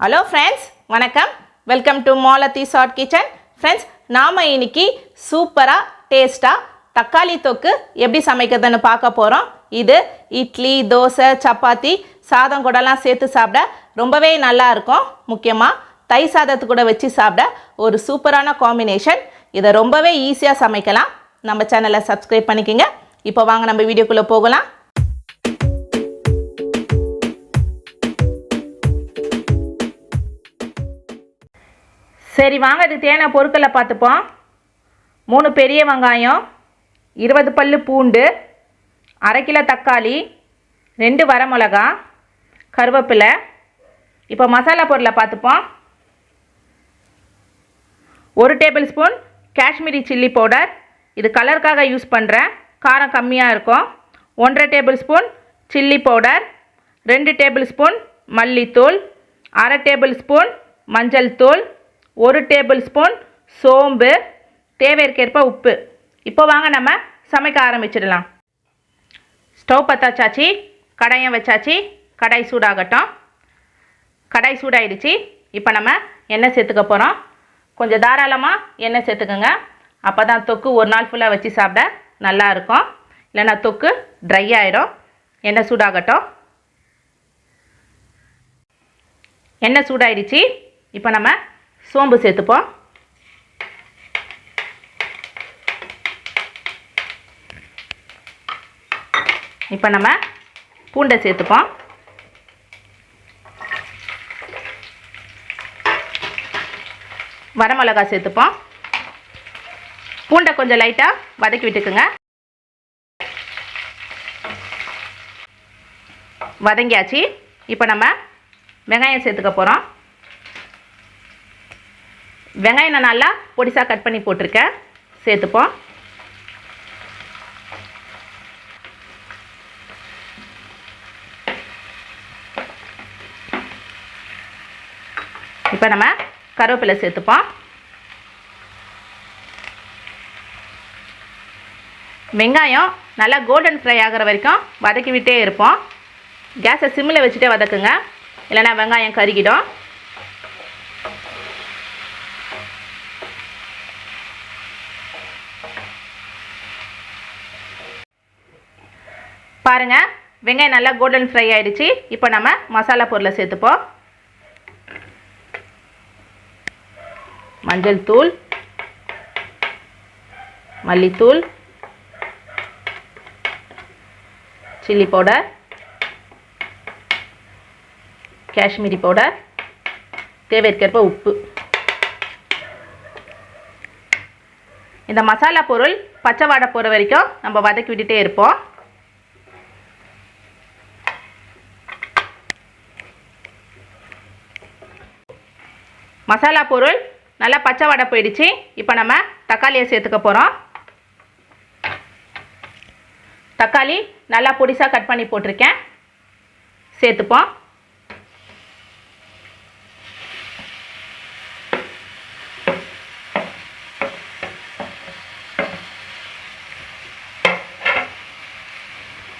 Hello friends வணக்கம். Welcome to Malathi short kitchen friends நாம் இன்னைக்கு சூப்பராக டேஸ்ட்டாக தக்காளி தொக்கு எப்படி சமைக்கிறதுன்னு பார்க்க போகிறோம் இது இட்லி தோசை சப்பாத்தி சாதம் கூடலாம் சேர்த்து சாப்பிட ரொம்பவே நல்லா இருக்கும். முக்கியமாக தை சாதத்து கூட வச்சு சாப்பிட ஒரு சூப்பரான காம்பினேஷன் இதை ரொம்பவே ஈஸியாக சமைக்கலாம். நம்ம சேனலை சப்ஸ்கிரைப் பண்ணிக்கோங்க. இப்போ வாங்க நம்ம வீடியோக்குள்ளே போகலாம். சரி வாங்க அது தேனை பொருட்களை பார்த்துப்போம். மூணு பெரிய வெங்காயம் இருபது பல்லு பூண்டு அரை கிலோ தக்காளி ரெண்டு வரமிளகா கருவேப்பிலை. இப்போ மசாலா பொருளை பார்த்துப்போம். ஒரு tablespoon Kashmiri chilli powder. இது கலருக்காக யூஸ் பண்ணுறேன் காரம் கம்மியாக இருக்கும். ஒன்றரை டேபிள் ஸ்பூன் சில்லி பவுடர். ரெண்டு டேபிள் ஸ்பூன் மல்லித்தூள். அரை டேபிள் ஸ்பூன் மஞ்சள் தூள். ஒரு டேபிள் ஸ்பூன் சோம்பு தேவைக்கேற்ப உப்பு. இப்போ வாங்க நம்ம சமைக்க ஆரம்பிச்சிடலாம். ஸ்டவ் பற்றாச்சாச்சு கடாயம் வச்சாச்சு கடாய் சூடாகட்டும். கடாய் சூடாயிடுச்சு. இப்போ நம்ம எண்ணெய் சேர்த்துக்க போகிறோம் கொஞ்சம் தாராளமாக எண்ணெய் சேர்த்துக்கோங்க. அப்போ தான் தொக்கு ஒரு நாள் ஃபுல்லாக வச்சு சாப்பிட நல்லா இருக்கும். இல்லைன்னா தொக்கு ட்ரை ஆகிடும் எண்ணெய் சூடாகட்டும். எண்ணெய் சூடாயிடுச்சு. இப்போ நம்ம சோம்பு சேர்த்துப்போம் இப்போ நம்ம பூண்டை சேர்த்துப்போம். வரமிளகா சேர்த்துப்போம். பூண்டை கொஞ்சம் லைட்டாக வதக்கி விட்டுக்குங்க. வதங்கியாச்சு. இப்போ நம்ம வெங்காயம் சேர்த்துக்க போகிறோம் வெங்காயம் நான் நல்லா பொடிசாக கட் பண்ணி போட்டிருக்கேன். சேர்த்துப்போம். இப்போ நம்ம கருவேப்பிலை சேர்த்துப்போம். வெங்காயம் நல்லா கோல்டன் ஃப்ரை ஆகிற வரைக்கும் வதக்கிவிட்டே இருப்போம். கேஸை சிம்மில் வச்சுட்டே வதக்குங்க. இல்லைன்னா வெங்காயம் கருகிடும். பாருங்கள் வெங்காயம் நல்லா கோல்டன் ஃப்ரை ஆகிடுச்சு இப்போ நம்ம மசாலா பொருளை சேர்த்துப்போம். மஞ்சள் தூள் மல்லித்தூள் சில்லி பவுடர் காஷ்மீரி பவுடர் தேவைக்கேற்ப உப்பு. இந்த மசாலா பொருள் பச்சை வாடை போகிற வரைக்கும் நம்ம வதக்கி விட்டுட்டே இருப்போம். மசாலா பொருள் நல்லா பச்சை வடை போயிடுச்சு. இப்போ நம்ம தக்காளியை சேர்த்துக்க போகிறோம் தக்காளி நல்லா பொடிசாக கட் பண்ணி போட்டிருக்கேன். சேர்த்துப்போம்.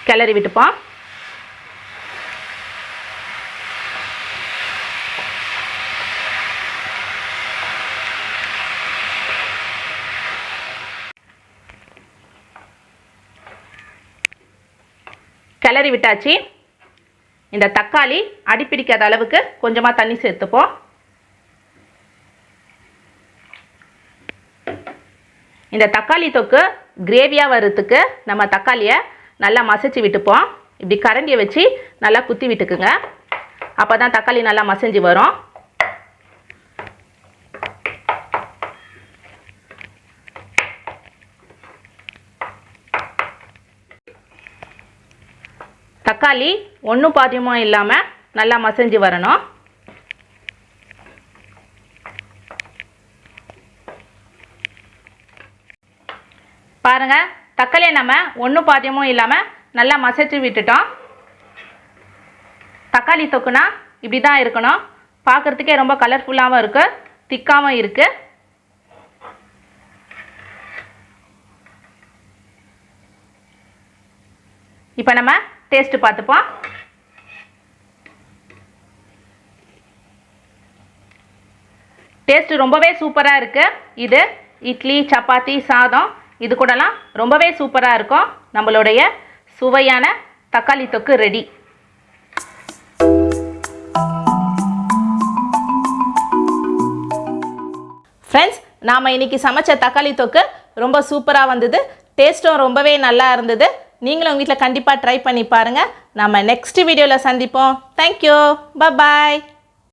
கிளறி விட்டுப்போம். கிளறி விட்டாச்சு. இந்த தக்காளி அடிப்பிடிக்காத அளவுக்கு கொஞ்சமாக தண்ணி சேர்த்துப்போம். இந்த தக்காளி தொக்கு கிரேவியாக வர்றதுக்கு நம்ம தக்காளியை நல்லா மசிச்சு விட்டுப்போம். இப்படி கரண்டியை வச்சு நல்லா குத்தி விட்டுக்குங்க. அப்போ தான் தக்காளி நல்லா மசிஞ்சு வரும். தக்காளி ஒன்றும் பாதியமும் இல்லாமல் நல்லா மசிஞ்சு வரணும். பாருங்கள் தக்காளியை நம்ம ஒன்றும் பாதியமும் இல்லாமல் நல்லா மசைச்சு விட்டுட்டோம். தக்காளி தொக்குனா இப்படி தான் இருக்கணும். பார்க்குறதுக்கே ரொம்ப கலர்ஃபுல்லாகவும் இருக்குது திக்காகவும் இருக்குது இப்போ நம்ம டேஸ்ட்டு பார்த்துப்போம் டேஸ்ட்டு ரொம்பவே சூப்பராக இருக்குது இது இட்லி சப்பாத்தி சாதம். இது கூடலாம் ரொம்பவே சூப்பராக இருக்கும். நம்மளுடைய சுவையான தக்காளி தொக்கு ரெடி. ஃப்ரெண்ட்ஸ் நாம் இன்றைக்கி சமைச்ச தக்காளி தொக்கு ரொம்ப சூப்பராக வந்தது. டேஸ்ட்டும் ரொம்பவே நல்லா இருந்தது. நீங்களும் உங்கள் வீட்டில் கண்டிப்பாக ட்ரை பண்ணி பாருங்கள் நம்ம நெக்ஸ்ட் வீடியோவில் சந்திப்போம். Thank you bye